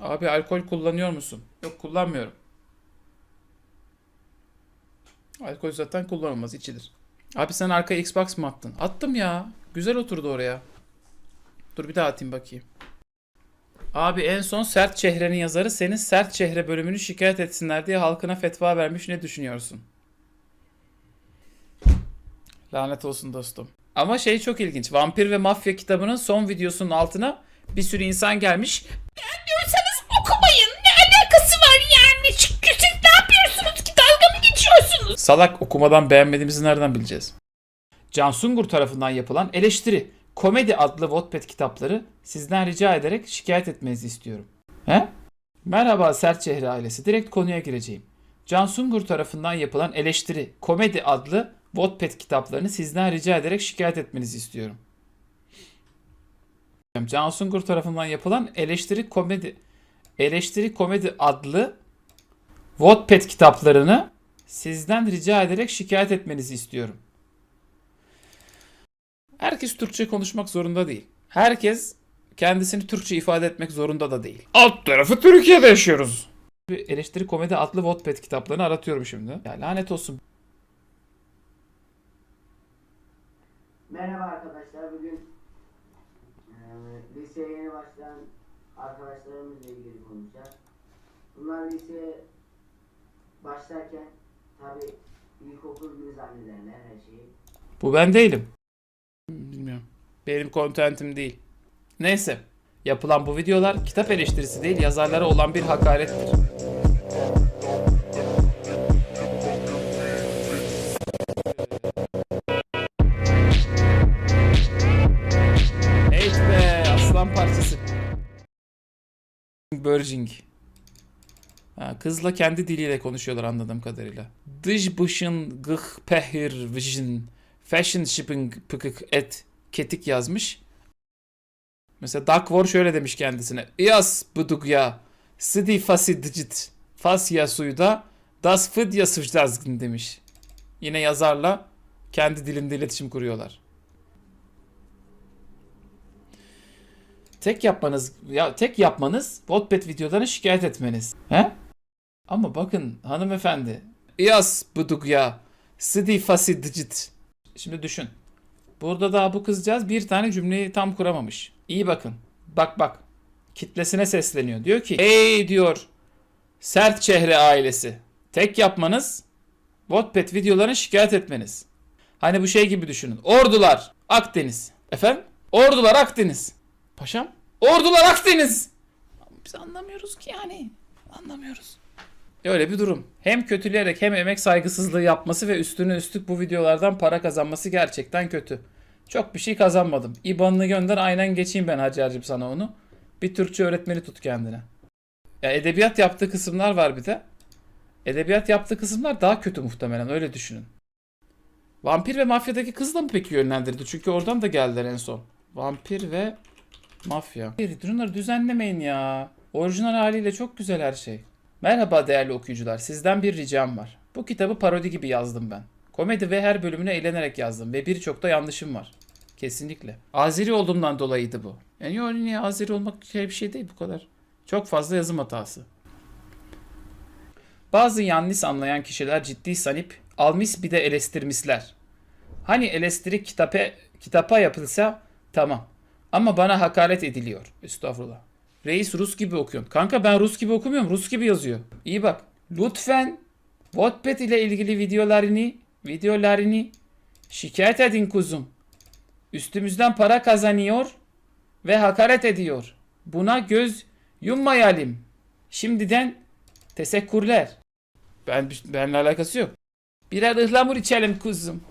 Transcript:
Abi alkol kullanıyor musun? Yok kullanmıyorum. Alkol zaten kullanılmaz içilir. Abi sen arkaya Xbox mı attın? Attım ya. Güzel oturdu oraya. Dur bir daha atayım bakayım. Abi en son Sert Çehre'nin yazarı senin Sert Çehre bölümünü şikayet etsinler diye halkına fetva vermiş. Ne düşünüyorsun? Lanet olsun dostum. Ama şey çok ilginç. Vampir ve Mafya kitabının son videosunun altına bir sürü insan gelmiş. Salak okumadan beğenmediğimizi nereden bileceğiz? Can Sungur tarafından yapılan eleştiri Komedi adlı Wattpad kitapları sizden rica ederek şikayet etmenizi istiyorum. He? Merhaba Sertçehre ailesi. Direkt konuya gireceğim. Can Sungur tarafından yapılan eleştiri Komedi adlı Wattpad kitaplarını sizden rica ederek şikayet etmenizi istiyorum. Can Sungur tarafından yapılan eleştiri komedi eleştiri komedi adlı Wattpad kitaplarını sizden rica ederek şikayet etmenizi istiyorum. Herkes Türkçe konuşmak zorunda değil. Herkes kendisini Türkçe ifade etmek zorunda da değil. Alt tarafı Türkiye'de yaşıyoruz. Bir eleştiri komedi adlı Wattpad kitaplarını aratıyorum şimdi. Ya lanet olsun. Merhaba arkadaşlar. Bugün eee liseye yeni başlayan arkadaşlarımızla ilgili konuşacağız. Bunlar liseye başlarken tabi ilkokul gibi zannederler her şeyi. Bu ben değilim. Bilmiyorum. Benim kontentim değil. Neyse. Yapılan bu videolar kitap eleştirisi değil yazarlara olan bir hakarettir. Evet be aslan parçası. Virgin. Kızla kendi diliyle konuşuyorlar anladığım kadarıyla. Dış bışın gıh pehir vijin fashion shipping pıkık et ketik yazmış. Mesela Dark War şöyle demiş kendisine. İyas buduk ya. Sidi fasi digit. Fas ya suyda. Das fıd ya sıçdazgın demiş. Yine yazarla kendi dilinde iletişim kuruyorlar. Tek yapmanız ya tek yapmanız Wattpad videolarını şikayet etmeniz. He? Ama bakın hanımefendi. İyas buduk ya. Sidi fasi digit. Şimdi düşün. Burada daha bu kızcağız bir tane cümleyi tam kuramamış. İyi bakın. Bak bak. Kitlesine sesleniyor. Diyor ki ey diyor sert çehre ailesi. Tek yapmanız Wattpad videolarını şikayet etmeniz. Hani bu şey gibi düşünün. Ordular Akdeniz. Efendim? Ordular Akdeniz. Paşam? Ordular Akdeniz. Biz anlamıyoruz ki yani. Anlamıyoruz. Öyle bir durum. Hem kötüleyerek hem emek saygısızlığı yapması ve üstüne üstlük bu videolardan para kazanması gerçekten kötü. Çok bir şey kazanmadım. İban'ını gönder aynen geçeyim ben hacı harcım sana onu. Bir Türkçe öğretmeni tut kendine. Ya edebiyat yaptığı kısımlar var bir de. Edebiyat yaptığı kısımlar daha kötü muhtemelen öyle düşünün. Vampir ve Mafya'daki kız da mı peki yönlendirdi? Çünkü oradan da geldiler en son. Vampir ve Mafya. Bunları düzenlemeyin ya. Orijinal haliyle çok güzel her şey. Merhaba değerli okuyucular. Sizden bir ricam var. Bu kitabı parodi gibi yazdım ben. Komedi ve her bölümünü eğlenerek yazdım ve birçok da yanlışım var. Kesinlikle. Azeri olduğumdan dolayıydı bu. Yani öyle niye Azeri olmak şey bir şey değil bu kadar. Çok fazla yazım hatası. Bazı yanlış anlayan kişiler ciddi sanıp almış bir de eleştirmişler. Hani eleştiri kitape, kitapa yapılsa tamam. Ama bana hakaret ediliyor. Estağfurullah. Reis Rus gibi okuyorsun. Kanka ben Rus gibi okumuyorum. Rus gibi yazıyor. İyi bak. Lütfen Wattpad ile ilgili videolarını videolarını şikayet edin kuzum. Üstümüzden para kazanıyor ve hakaret ediyor. Buna göz yummayalım. Şimdiden teşekkürler. Ben benimle alakası yok. Birer ıhlamur içelim kuzum.